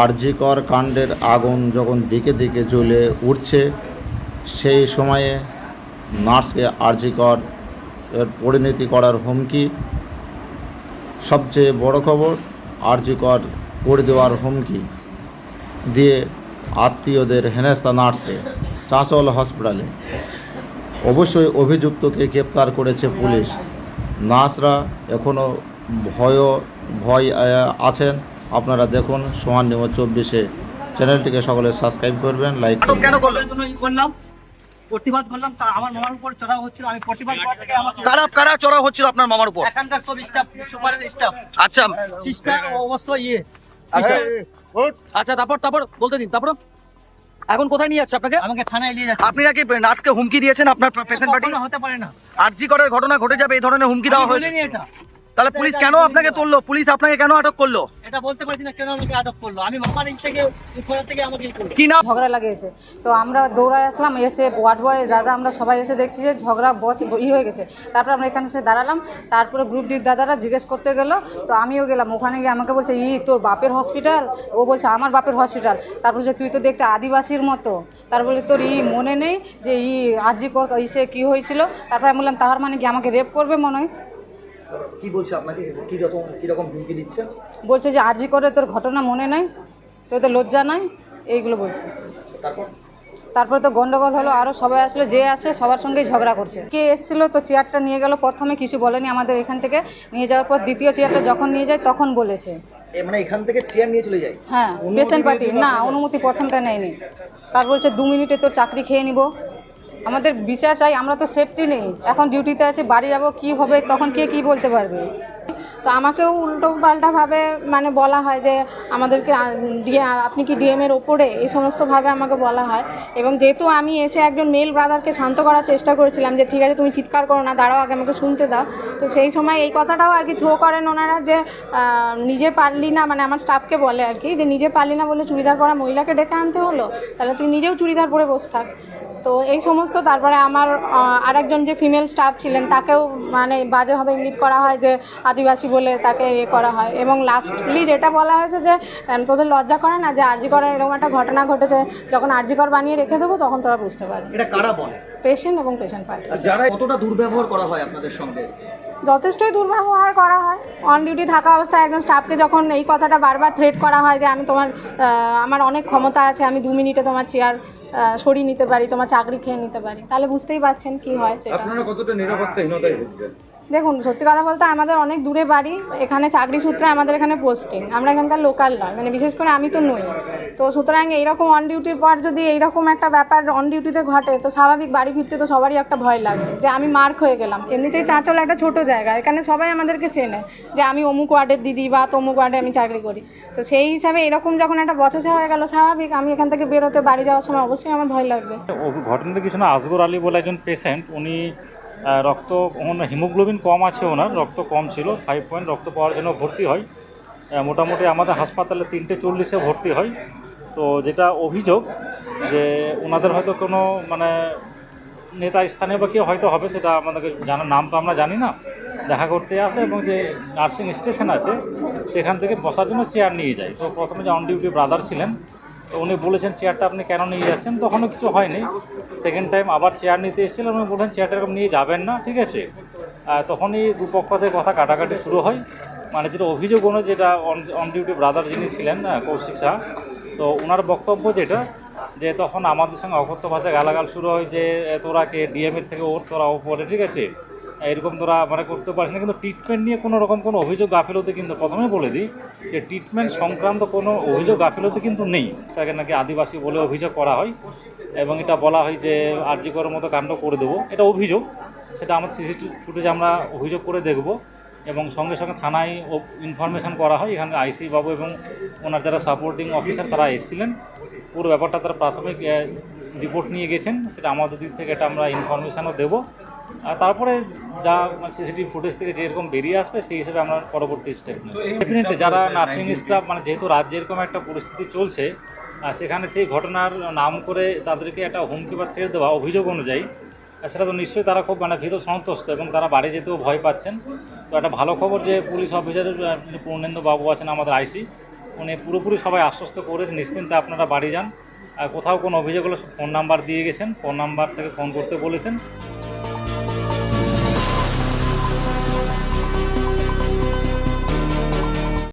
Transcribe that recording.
আরজিকর কাণ্ডের আগুন যখন দিকে দিকে জ্বলে উঠছে, সেই সময়ে নার্সকে আরজিকর পরিণতি করার হুমকি। সবচেয়ে বড় খবর, আরজিকর করে দেওয়ার হুমকি দিয়ে আত্মীয়দের হেনেস্তা নার্সকে চাঁচল হসপিটালে। অবশ্যই অভিযুক্তকে গ্রেপ্তার করেছে পুলিশ। নার্সরা এখনও ভয় ভয় আছেন। আপনারা দেখুন সোহান নিউজ চব্বিশে। চ্যানেলটিকে সকলে সাবস্ক্রাইব করবেন লাইক কেন করলাম প্রতিবাদ করলাম তা আমার মামার উপর চড়া হচ্ছিল আমি প্রতিবাদ করা থেকে আমাকে কারা কারা চড়া হচ্ছিল আপনার মামার উপর? এখানকার সব স্টাফ সুপারের স্টাফ আচ্ছা। সিস্টার অবশ্যই ইয়ে। আচ্ছা তারপর তারপর বলতে দিন তারপর? এখন কোথায় নিয়ে যাচ্ছে আপনাকে? আমাকে থানায় নিয়ে যাচ্ছে। আপনি নাকি নার্সকে হুমকি দিয়েছেন আপনার পেশেন্ট পার্টি হতে পারে না। আরজি করার ঘটনা ঘটে যাবে এই ধরনের হুমকি দেওয়া হয়েছে। এটা। তাহলে পুলিশ কেন আপনাকে তুললো? পুলিশ আপনাকে কেন আটক করল? এটা বলতে পারছি না কেন আমাকে আটক করল। আমি মামার দিক থেকে থেকে আমাকে কি না ঝগড়া লাগিয়েছে। তো আমরা দৌড়ায় আসলাম এসে ওয়ার্ড বয় দাদা আমরা সবাই এসে দেখছি যে ঝগড়া বস ই হয়ে গেছে। তারপর আমরা এখানে এসে দাঁড়ালাম। তারপরে গ্রুপ ডির দাদারা জিজ্ঞেস করতে গেল। তো আমিও গেলাম। ওখানে গিয়ে আমাকে বলছে ই তোর বাপের হসপিটাল ও বলছে আমার বাপের হসপিটাল তারপর যে তুই তো দেখতে আদিবাসীর মতো। তারপরে তোর ই মনে নেই যে ই আরজি কর ইসে কী হয়েছিল? তারপরে আমি বললাম তাহার মানে কি আমাকে রেপ করবে মনে হয়? কি বলছে আপনাকে? কি রকম কি রকম হুমকি দিচ্ছে? বলছে যে আরজি করে তোর ঘটনা মনে নাই নেই তো লজ্জা নাই এইগুলো বলছে। তারপরে? তো গন্ডগোল হলো আরও সবাই আসলো যে আসে সবার সঙ্গেই ঝগড়া করছে। কে এসেছিল তো চেয়ারটা নিয়ে গেল প্রথমে কিছু বলেনি আমাদের এখান থেকে নিয়ে যাওয়ার পর দ্বিতীয় চেয়ারটা যখন নিয়ে যায় তখন বলেছে। মানে এখান থেকে চেয়ার নিয়ে চলে যায়? হ্যাঁ পেশেন্ট পার্টি না অনুমতি প্রথমটা নেয়নি। তার বলছে দু মিনিটে তোর চাকরি খেয়ে নিব। আমাদের বিচার চাই, আমরা তো সেফটি নেই। এখন ডিউটিতে আছি, বাড়ি যাব, কি হবে, তখন কে কি বলতে পারবে? তো আমাকেও উল্টো পাল্টাভাবে মানে বলা হয় যে, আমাদেরকে আপনি কি ডিএমের ওপরে? এই সমস্তভাবে আমাকে বলা হয়। এবং যেহেতু আমি এসে একজন মেল ব্রাদারকে শান্ত করার চেষ্টা করেছিলাম যে, ঠিক আছে, তুমি চিৎকার করো না, দাঁড়াও, আগে আমাকে শুনতে দাও। তো সেই সময় এই কথাটাও আর কি থ্রো করেন ওনারা যে নিজে পারলি না মানে আমার স্টাফকে বলে আর কি, যে, নিজে পারলি না বলে চুড়িদার পরা মহিলাকে ডেকে আনতে হলো? তাহলে তুই নিজেও চুড়িদার পরে বসে থাক। তো এই সমস্ত তারপরে আমার আরেকজন যে ফিমেল স্টাফ ছিলেন তাকেও মানে বাজেভাবে ইঙ্গিত করা হয় যে আদিবাসী বলে তাকে ইয়ে করা হয়। এবং লাস্টলি যেটা বলা হয়েছে যে তোদের লজ্জা করে না যে আরজি করার এরকম একটা ঘটনা ঘটেছে যখন আরজি কর বানিয়ে রেখে দেবো তখন তোরা বুঝতে পারবে। এটা কারা বলে? পেশেন্ট এবং পেশেন্ট পার্টি। যারা কতটা দুর্ব্যবহার করা হয় আপনাদের সঙ্গে? যথেষ্টই দুর্ব্যবহার করা হয়। অন ডিউটি থাকা অবস্থায় একজন স্টাফকে যখন এই কথাটা বারবার থ্রেট করা হয় যে আমি তোমার আমার অনেক ক্ষমতা আছে আমি দু মিনিটে তোমার চেয়ার সরিয়ে নিতে পারি, তোমার চাকরি খেয়ে নিতে পারি। তাহলে বুঝতেই পারছেন কি হয় আপনারা কতটা নিরাপত্তাহীনতায় ভুগছেন? দেখুন, সত্যি কথা বলতে আমাদের অনেক দূরে বাড়ি, এখানে চাকরি সূত্রে আমাদের এখানে পোস্টিং আমরা এখানকার লোকাল নয় মানে বিশেষ করে আমি তো নই। তো সুতরাং এইরকম অন ডিউটির পর যদি এইরকম একটা ব্যাপার অন ডিউটিতে ঘটে, তো স্বাভাবিক বাড়ি ফিরতে তো সবারই একটা ভয় লাগে, যে আমি মার্ক হয়ে গেলাম। এমনিতেই চাঁচল একটা ছোট জায়গা, এখানে সবাই আমাদেরকে চেনে, যে আমি অমুক ওয়ার্ডের দিদি বা তমুক ওয়ার্ডে আমি চাকরি করি। তো সেই হিসাবে এরকম যখন একটা বছর হয়ে গেল, স্বাভাবিক আমি এখান থেকে বেরোতে বাড়ি যাওয়ার সময় অবশ্যই আমার ভয় লাগবে। ঘটনাটা কিছু না আসগর আলী বলে একজন পেশেন্ট উনি রক্ত হিমোগ্লোবিন কম আছে ওনার, রক্ত কম ছিল ফাইভ পয়েন্ট রক্ত পাওয়ার জন্য ভর্তি হয়। মোটামুটি আমাদের হাসপাতালে তিনটে চল্লিশে ভর্তি হয়। তো যেটা অভিযোগ যে ওনাদের হয়তো কোনো মানে নেতা স্থানীয় বা কেউ হয়তো হবে, সেটা আমাদেরকে জানার নাম তো আমরা জানি না। দেখা করতে আসে এবং যে নার্সিং স্টেশন আছে, সেখান থেকে বসার জন্য চেয়ার নিয়ে যায়। তো প্রথমে যে অন ডিউটি ব্রাদার ছিলেন তো উনি বলেছেন চেয়ারটা আপনি কেন নিয়ে যাচ্ছেন? তখনও কিছু হয়নি। সেকেন্ড টাইম আবার চেয়ার নিতে এসেছিলেন উনি বললেন চেয়ারটা এরকম নিয়ে যাবেন না, ঠিক আছে? তখনই দুপক্ষ থেকে কথা কাটাকাটি শুরু হয়। মানে যেটা অভিযোগ অনুযায়ী যেটা অন ডিউটি ব্রাদার যিনি ছিলেন কৌশিক শাহ তো ওনার বক্তব্য যেটা, যে তখন আমাদের সঙ্গে অকথ্য ভাষায় গালাগাল শুরু হয় যে তোরা কে? ডিএমের থেকে ওর তোরা ওপরে ঠিক আছে? এরকম তোরা মানে করতে পারিস না, কিন্তু ট্রিটমেন্ট নিয়ে কোনো রকম কোনো অভিযোগ গাফিলতি কিন্তু প্রথমেই বলে দিই যে ট্রিটমেন্ট সংক্রান্ত কোনো অভিযোগ গাফিলতি কিন্তু নেই। তাকে নাকি আদিবাসী বলে অভিযোগ করা হয় এবং এটা বলা হয় যে আরজি করার মতো কাণ্ড করে দেবো। এটা অভিযোগ, সেটা আমাদের সিসিটিভি ফুটেজে আমরা অভিযোগ করে দেখব এবং সঙ্গে সঙ্গে থানায় ইনফরমেশন করা হয়। এখানে আইসি বাবু এবং ওনার যারা সাপোর্টিং অফিসার তারা এসেছিলেন। পুরো ব্যাপারটা তারা প্রাথমিক রিপোর্ট নিয়ে গেছেন। সেটা আমাদের দিক থেকে এটা আমরা ইনফরমেশানও দেবো। আর তারপরে যা সিসিটিভি ফুটেজ থেকে যেরকম বেরিয়ে আসবে সেই হিসেবে আমরা পরবর্তী স্টেপ ডেফিনেটলি যারা নার্সিং স্টাফ মানে যেহেতু রাজ্যে এরকম একটা পরিস্থিতি চলছে আর সেখানে সেই ঘটনার নাম করে তাদেরকে একটা হুমকি বা ছেড়ে দেওয়া অভিযোগ অনুযায়ী সেটা তো নিশ্চয়ই তারা খুব মানে ভীত সন্তুষ্ট এবং তারা বাড়ি যেতেও ভয় পাচ্ছেন। তো একটা ভালো খবর যে পুলিশ অফিসারের আহ, যিনি পূর্ণেন্দু বাবু আছেন আমাদের আইসি উনি পুরোপুরি সবাই আশ্বস্ত করে নিশ্চিন্তে আপনারা বাড়ি যান। আর কোথাও কোনো অভিযোগ হলে ফোন নাম্বার দিয়ে গেছেন ফোন নাম্বার থেকে ফোন করতে বলেছেন।